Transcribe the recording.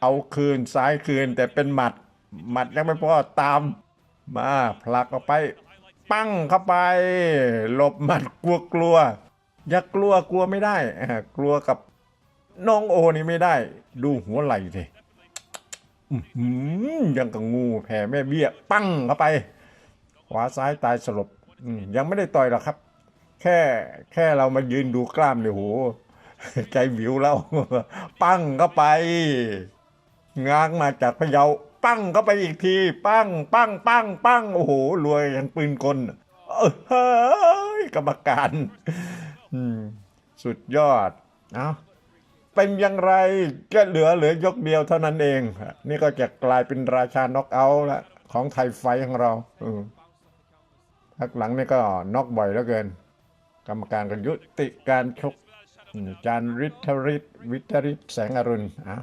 เอาคืนซ้ายคืนแต่เป็นหมัด หมัดยังไม่พอตาม มาผลักออกไป ปั้งเข้าไป หลบหมัดกลัวกลัวอย่ากลัวกลัวไม่ได้กลัวกับน้องโอนี่ไม่ได้ ดูหัวไหล่สิยังกับงูแผ่แม่เบี้ย ปั้งเข้าไป ขวาซ้ายตายสลบยังไม่ได้ต่อยหรอกครับ แค่แค่เรามายืนดูกล้ามเนี่ยโห ใจวิวแล้วปั้งเข้าไป ง้างมาจากพะเยา ปั้งเข้าไปอีกที ปั้ง ปั้ง ปั้ง ปั้ง โอ้โห รวยยันปืนกลเอ้ยเฮ้ยกรรมการอืมสุดยอด เอาเป็นอย่างไรก็เหลือเหลือยกเดียวเท่านั้นเอง นี่ก็จะกลายเป็นราชาน็อกเอาท์ละของไทยไฟของเราอืมพักหลังนี่ก็น็อกบ่อยแล้วเกิน กรรมการก็ยุติการชก อืมอาจารย์ฤทธฤทธิ์วิทธฤทธิ์แสงอรุณอะ